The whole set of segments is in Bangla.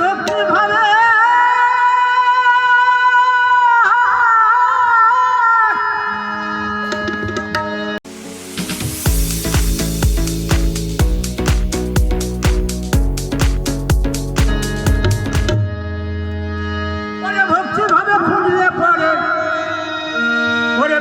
ভক্তি ভাবে। করে ভক্তি ভাবে খুঁজলে পরে ওরে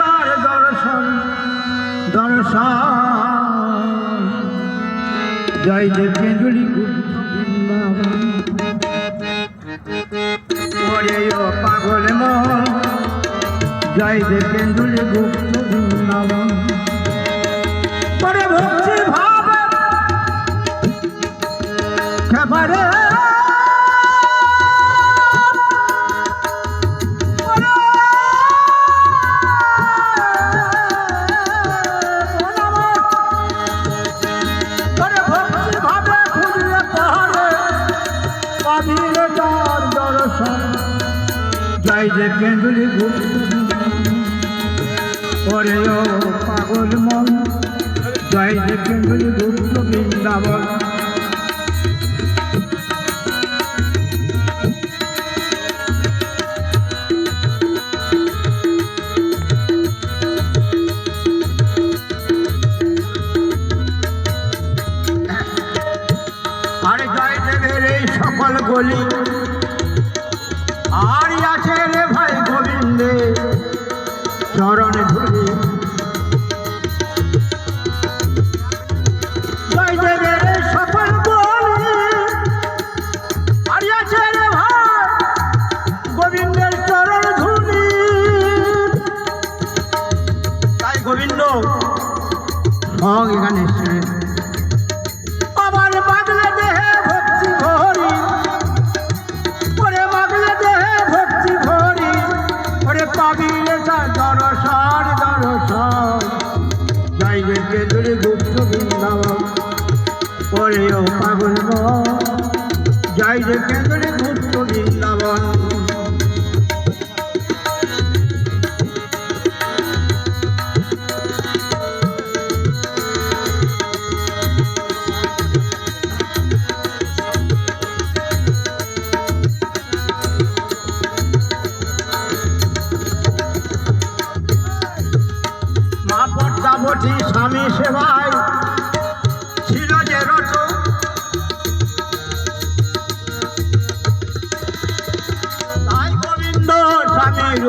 তার দর্শন দর্শন। জয় দেব কেন্দুলি ওরে ও পাগল মহল জয় দেব কেন্দুলি গুপ্ত বৃন্দাবন যে কেন্দুলি ওরে ও পাগল মন, জয় যে কেন্দুলি গুপ্ত বৃন্দাবন সকল গলি। আর আছে রে চরণ যেতে দূরে গুপ্ত বৃন্দাবন। স্বামী সেবায় ছিল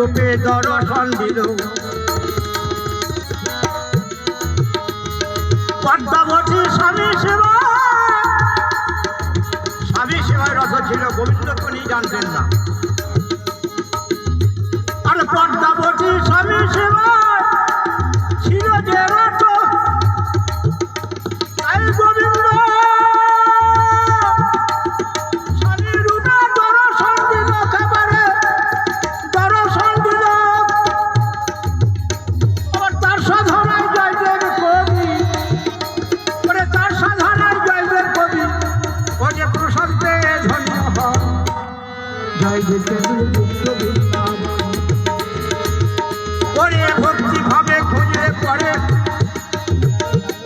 রূপে দর্শন দিল পদ্মাবতী স্বামী সেবা স্বামী সেবায় রত ছিল গোবিন্দ কোনি জানতেন। ওরে ভক্তি ভাবে খুঁজে পড়ে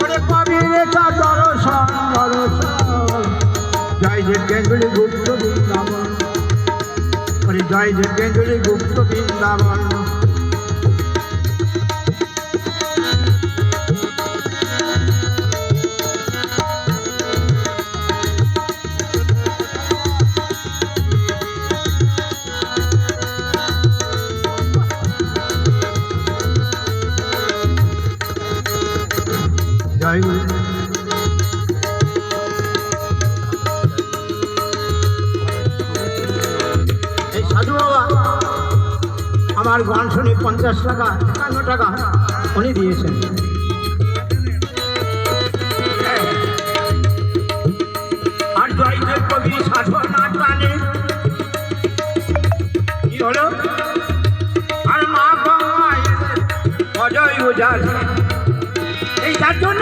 ওরে পাবি রেখা দর্শন দর্শন। জয় যে কেন্দ্রী গুপ্ত বৃন্দাবন। জয় যে কেন্দ্রী গুপ্ত বৃন্দাবন। গুরু এই সাধু বাবা, আমার গান শুনে পঞ্চাশ টাকা, একান্ন টাকা উনি দিয়েছেন। আর জয়দেব কবি কি হলো? আর মা গঙ্গা অজয় এই যার জন্য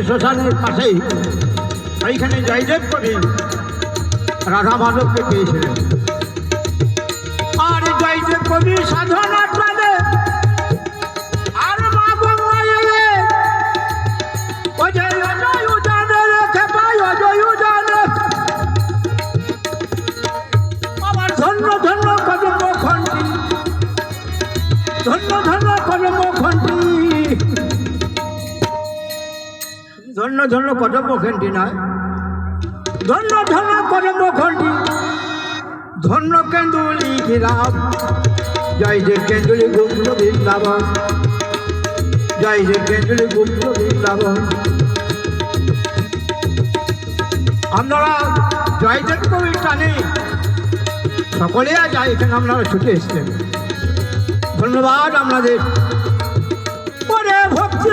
শ্মশানের জয়দেব কবি রাধা মাধবকে পেয়েছিলেন আর জয়দেব কবি আমার ধন্য ধন্য কদম খন্ডি ধন্য ধন্য কদম ধন্য ধন্য কদম খন্ডি নয় ধন্য ধন্য কদম খন্ডি ধন্য কেন্দুলি ঘিরাম। জয় যে কেন্দুলি গুপ্ত বৃন্দাবন। জয় যে কেন্দুলি গুপ্ত বৃন্দাবন। আপনারা জয়দেব কবির টানে। সকলে আজ এখানে আপনারা ছুটে এসছেন। ধন্যবাদ আপনাদের। পরে ভক্তি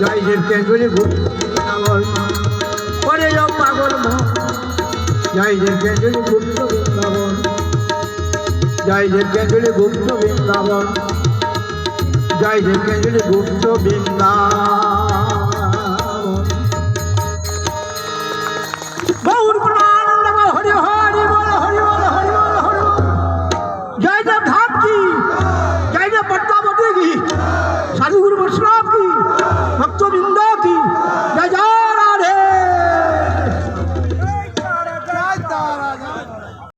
জয় ঘুরতাবল ওরে ও পাগল মন জয় কেন্দ্রে গুপ্ত বৃন্দাবন জয় দেবেন্দ্রী গুপ্ত বৃন্দাবন, জয় দেবেন্দ্রী গুপ্ত বৃন্দাবন। হরি হরি বল হরি বল হরি বল, হরি জয় দেব ধাম কি? জয় দেব পট্টাবতী কি? সাধুগুরু